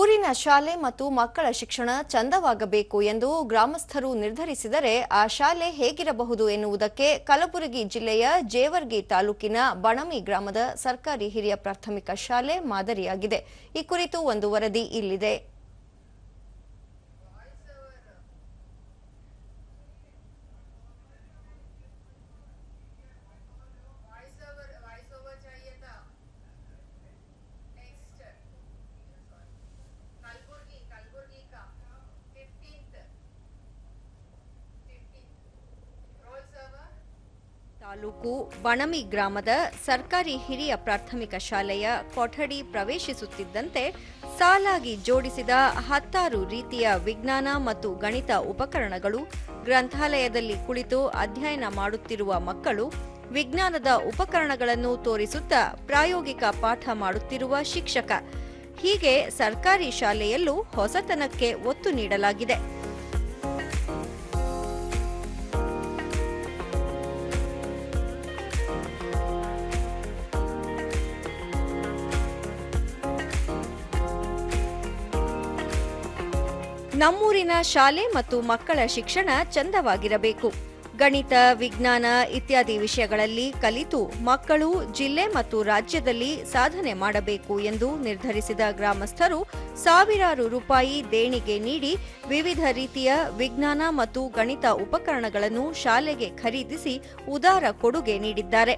ಊರಿನ ಶಾಲೆ ಮತ್ತು ಮಕ್ಕಳ ಶಿಕ್ಷಣ ಚಂದವಾಗಬೇಕು ಎಂದು ಗ್ರಾಮಸ್ಥರು ನಿರ್ಧರಿಸಿದರೆ ಆ ಶಾಲೆ ಹೇಗಿರಬಹುದು ಎನ್ನುವುದಕ್ಕೆ ಕಲಬುರಗಿ ಜಿಲ್ಲೆಯ ಜೇವರ್ಗಿ ತಾಲೂಕಿನ ಬಣಮಿ ಗ್ರಾಮದ ಸರ್ಕಾರಿ ಹಿರಿಯ ಪ್ರಾಥಮಿಕ ಶಾಲೆ ಮಾದರಿಯಾಗಿದೆ. ಈ ಕುರಿತು ಒಂದು ವರದಿ ಇಲ್ಲಿದೆ. ತಾಲೂಕು ಬಣಮಿ ಗ್ರಾಮದ ಸರ್ಕಾರಿ ಹಿರಿಯ ಪ್ರಾಥಮಿಕ ಶಾಲೆಯ ಕೊಠಡಿ ಪ್ರವೇಶಿಸುತ್ತಿದ್ದಂತೆ ಸಾಲಾಗಿ ಜೋಡಿಸಿದ ಹತ್ತಾರು ರೀತಿಯ ವಿಜ್ಞಾನ ಮತ್ತು ಗಣಿತ ಉಪಕರಣಗಳು ಗ್ರಂಥಾಲಯದಲ್ಲಿ ಕುಳಿತು ಅಧ್ಯಯನ ಮಾಡುತ್ತಿರುವ ಮಕ್ಕಳು ವಿಜ್ಞಾನದ ಉಪಕರಣಗಳನ್ನು ತೋರಿಸುತ್ತಾ ಪ್ರಾಯೋಗಿಕ ಪಾಠ ಮಾಡುತ್ತಿರುವ ಶಿಕ್ಷಕ. ಹೀಗೆ ಸರ್ಕಾರಿ ಶಾಲೆಯಲ್ಲೂ ಹೊಸತನಕ್ಕೆ ಒತ್ತು ನೀಡಲಾಗಿದೆ. ನಮ್ಮೂರಿನ ಶಾಲೆ ಮತ್ತು ಮಕ್ಕಳ ಶಿಕ್ಷಣ ಚಂದವಾಗಿರಬೇಕು. ಗಣಿತ, ವಿಜ್ಞಾನ ಇತ್ಯಾದಿ ವಿಷಯಗಳಲ್ಲಿ ಕಲಿತು ಮಕ್ಕಳು ಜಿಲ್ಲೆ ಮತ್ತು ರಾಜ್ಯದಲ್ಲಿ ಸಾಧನೆ ಮಾಡಬೇಕು ಎಂದು ನಿರ್ಧರಿಸಿದ ಗ್ರಾಮಸ್ಥರು ಸಾವಿರಾರು ರೂಪಾಯಿ ದೇಣಿಗೆ ನೀಡಿ ವಿವಿಧ ರೀತಿಯ ವಿಜ್ಞಾನ ಮತ್ತು ಗಣಿತ ಉಪಕರಣಗಳನ್ನು ಶಾಲೆಗೆ ಖರೀದಿಸಿ ಉದಾರ ಕೊಡುಗೆ ನೀಡಿದ್ದಾರೆ.